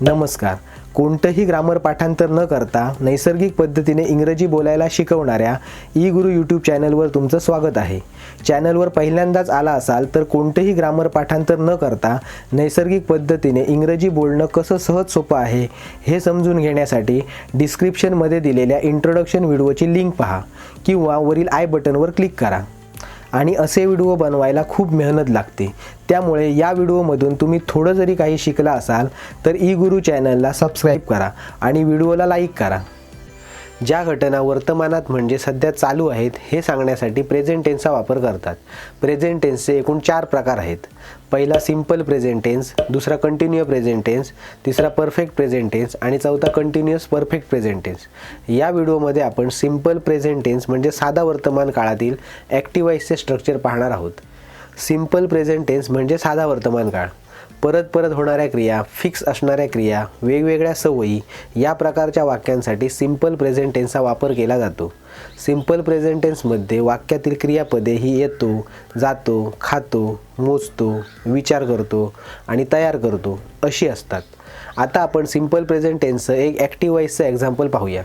नमस्कार. कोणतंही ग्रामर पाठांतर न करता नैसर्गिक पद्धतीने इंग्रजी बोलायला शिकवणाऱ्या ई गुरु यूट्यूब चॅनलवर तुमचं स्वागत आहे. चॅनलवर पहिल्यांदाच आला असाल तर कोणतंही ग्रामर पाठांतर न करता नैसर्गिक पद्धतीने इंग्रजी बोलणं कसं सहज सोपं आहे हे समजून घेण्यासाठी डिस्क्रिप्शनमध्ये दिलेल्या इंट्रोडक्शन व्हिडिओची लिंक पहा किंवा वरील आय बटनवर क्लिक करा. आणि असे व्हिडिओ बनवायला खूप मेहनत लागते. त्यामुळे या व्हिडिओमधून तुम्ही थोडं जरी काही शिकला असाल तर ई गुरु चॅनलला सबस्क्राईब करा आणि व्हिडिओला लाईक करा. ज्या घटना वर्तमानात म्हणजे सध्या चालू आहेत हे सांगण्यासाठी प्रेझेंट टेन्सचा वापर करतात. प्रेझेंट टेन्सचे एकूण चार प्रकार आहेत. पहिला सिंपल प्रेझेंट टेन्स दुसरा कंटिन्यू प्रेझेंट टेन्स तिसरा परफेक्ट प्रेझेंट टेन्स आणि चौथा कंटिन्युअस परफेक्ट प्रेझेंट टेन्स या व्हिडिओमध्ये आपण सिंपल प्रेझेंट टेन्स म्हणजे साधा वर्तमान काळातील ॲक्टिवाईजचे स्ट्रक्चर पाहणार आहोत. सिंपल प्रेझेंट टेन्स म्हणजे साधा वर्तमान काळ. परत परत होणाऱ्या क्रिया फिक्स असणाऱ्या क्रिया वेगवेगळ्या सवयी या प्रकारच्या वाक्यांसाठी सिंपल प्रेझेंट टेन्सचा वापर केला जातो. सिंपल प्रेझेंट टेन्समध्ये वाक्यातील क्रियापदे ही येतो जातो खातो मोजतो विचार करतो आणि तयार करतो अशी असतात. आता आपण सिंपल प्रेझेंट टेन्सचं एक ॲक्टिवाईजचं एक्झाम्पल पाहूया.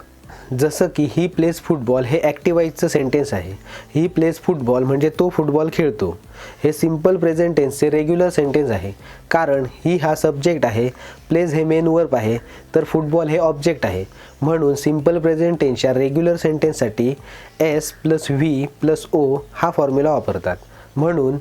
जसं की ही प्लेस फुटबॉल हे ॲक्टिवाईजचं सेंटेन्स आहे. ही प्लेस फुटबॉल म्हणजे तो फुटबॉल खेळतो. हे सिंपल प्रेझेंट टेन्सचे रेग्युलर सेंटेन्स आहे. कारण ही हा सब्जेक्ट आहे प्लेस हे मेन वर्ब आहे तर फुटबॉल हे ऑब्जेक्ट आहे. म्हणून सिंपल प्रेझेंट टेन्सच्या regular सेंटेन्ससाठी S plus V plus O हा फॉर्म्युला वापरतात. म्हणून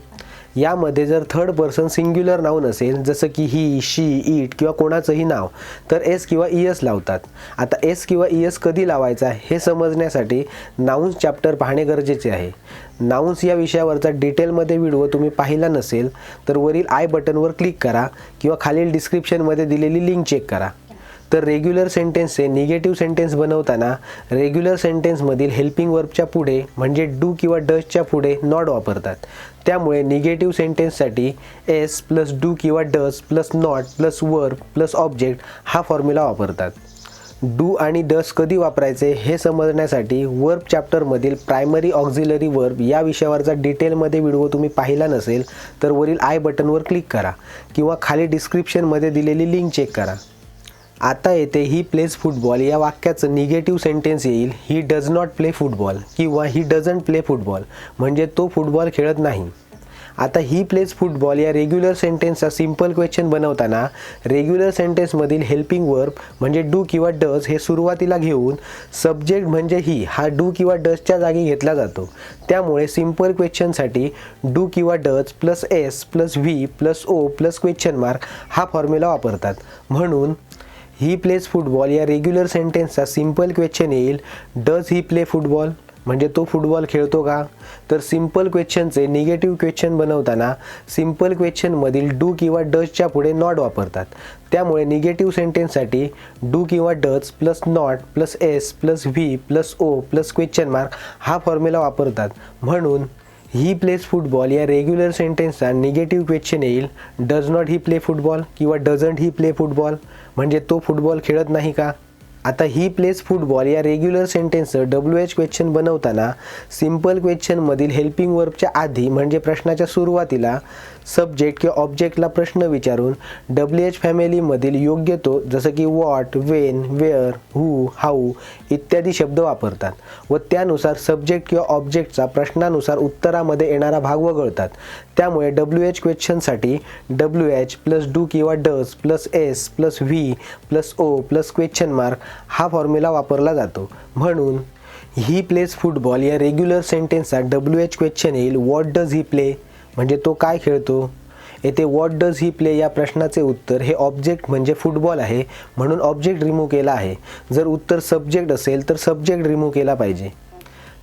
यामध्ये जर थर्ड पर्सन सिंग्युलर नाऊन असेल जसं की ही शी इट किंवा कोणाचंही नाव तर एस किंवा ई एस लावतात. आता एस किंवा ई एस कधी लावायचा हे समजण्यासाठी नाऊन्स चॅप्टर पाहणे गरजेचे आहे. नाऊन्स या विषयावरचा डिटेलमध्ये व्हिडिओ तुम्ही पाहिला नसेल तर वरील आय बटनवर क्लिक करा किंवा खालील डिस्क्रिप्शनमध्ये दिलेली लिंक चेक करा. तर रेग्युलर सेंटेन्सचे निगेटिव्ह सेंटेन्स बनवताना रेग्युलर सेंटेन्समधील हेल्पिंग वर्बच्या पुढे म्हणजे डू किंवा डसच्या पुढे नॉट वापरतात. त्यामुळे निगेटिव्ह सेंटेन्ससाठी एस प्लस डू किंवा does plus not plus verb plus object हा फॉर्म्युला वापरतात. डू आणि डस कधी वापरायचे हे समजण्यासाठी वर्ब चॅप्टरमधील प्रायमरी ऑक्झिलरी वर्ब या विषयावरचा डिटेलमध्ये व्हिडिओ तुम्ही पाहिला नसेल तर वरील आय बटनवर क्लिक करा किंवा खाली डिस्क्रिप्शनमध्ये दिलेली लिंक चेक करा. आता येते ही प्लेस फुटबॉल या वाक्याचं निगेटिव्ह सेंटेन्स येईल. He does not play football किंवा ही डझंट प्ले फुटबॉल म्हणजे तो फुटबॉल खेळत नाही. आता ही प्लेज फुटबॉल या रेग्युलर सेंटेन्सचा सिंपल क्वेश्चन बनवताना रेग्युलर सेंटेन्समधील हेल्पिंग वर्ब म्हणजे डू किंवा डज हे सुरुवातीला घेऊन सब्जेक्ट म्हणजे ही हा डू किंवा डजच्या जागी घेतला जातो. त्यामुळे सिंपल क्वेश्चनसाठी डू किंवा does plus S plus V plus O plus question mark हा फॉर्म्युला वापरतात. म्हणून ही प्लेस फुटबॉल या रेग्युलर सेंटेन्सचा सिंपल क्वेश्चन येईल. डज ही प्ले फुटबॉल म्हणजे तो फुटबॉल खेळतो का? तर सिंपल क्वेश्चनचे निगेटिव्ह क्वेश्चन बनवताना सिंपल क्वेश्चनमधील डू किंवा डजच्या पुढे नॉट वापरतात. त्यामुळे निगेटिव्ह सेंटेन्ससाठी डू किंवा does plus not plus S plus V plus O plus question mark हा फॉर्म्युला वापरतात. म्हणून ही प्लेस फुटबॉल या रेग्युलर सेंटेन्सचा निगेटिव्ह क्वेश्चन येईल. Does not he play football किंवा डझंट ही प्ले फुटबॉल म्हणजे तो फुटबॉल खेळत नाही का? आता ही प्लेस फुटबॉल या रेग्युलर सेंटेन्सचं डब्ल्यू एच क्वेश्चन बनवताना सिंपल क्वेश्चनमधील हेल्पिंग वर्बच्या आधी म्हणजे प्रश्नाच्या सुरुवातीला सब्जेक्ट किंवा ऑब्जेक्टला प्रश्न विचारून डब्ल्यू एच फॅमिलीमधील योग्य तो जसं की what when where who how इत्यादी शब्द वापरतात व त्यानुसार सब्जेक्ट किंवा ऑब्जेक्टचा प्रश्नानुसार उत्तरामध्ये येणारा भाग वगळतात. त्यामुळे डब्ल्यू एच क्वेश्चनसाठी डब्ल्यू एच प्लस डू किंवा does plus S plus V plus O plus question mark हा फॉर्म्युला वापरला जातो. म्हणून ही प्लेस फुटबॉल या रेग्युलर सेंटेन्सचा डब्ल्यू एच क्वेश्चन येईल. वॉट डज ही प्ले म्हणजे तो काय खेळतो? येथे वॉट डज ही प्ले या प्रश्नाचे उत्तर हे ऑब्जेक्ट म्हणजे फुटबॉल आहे. म्हणून ऑब्जेक्ट रिमूव्ह केला आहे. जर उत्तर सब्जेक्ट असेल तर सब्जेक्ट रिमूव्ह केला पाहिजे.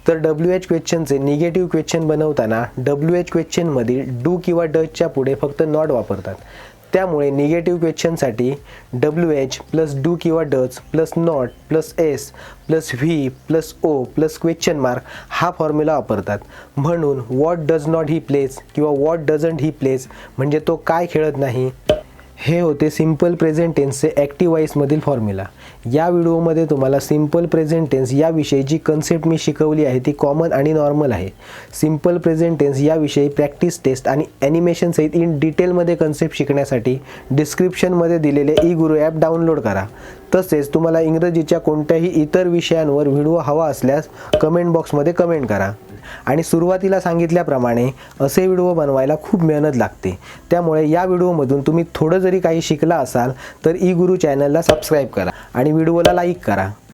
तर डब्ल्यू एच क्वेश्चनचे निगेटिव्ह क्वेश्चन बनवताना डब्ल्यू एच क्वेश्चनमधील डू किंवा डजच्या पुढे फक्त नॉट वापरतात. त्यामुळे निगेटिव्ह क्वेश्चनसाठी डब्ल्यू एच प्लस डू किंवा does plus not plus S plus V plus O plus question mark हा फॉर्म्युला वापरतात. म्हणून what does not he plays किंवा वॉट डझंट ही प्लेस म्हणजे तो काय खेळत नाही हे होते सिंपल प्रेझेंट टेन्सचे ॲक्टिव्ह वाईसमधील फॉर्म्युला या व्हिडिओमध्ये तुम्हाला सिंपल प्रेझेंट टेन्स याविषयी जी कन्सेप्ट मी शिकवली आहे ती कॉमन आणि नॉर्मल आहे. सिंपल प्रेझेंट टेन्स याविषयी प्रॅक्टिस टेस्ट आणि ॲनिमेशनसहित इन डिटेलमध्ये कन्सेप्ट शिकण्यासाठी डिस्क्रिप्शनमध्ये दिलेले ई गुरु ॲप डाउनलोड करा. तसेच तुम्हाला इंग्रजीच्या कोणत्याही इतर विषयांवर व्हिडिओ हवा असल्यास कमेंट बॉक्समध्ये कमेंट करा. आणि सुरुवातीला सांगितल्याप्रमाणे असे व्हिडिओ बनवायला खूप मेहनत लागते. त्यामुळे या व्हिडिओमधून तुम्ही थोडं जरी काही शिकला असाल तर ई गुरु चॅनलला सबस्क्राईब करा आणि व्हिडिओला लाईक करा.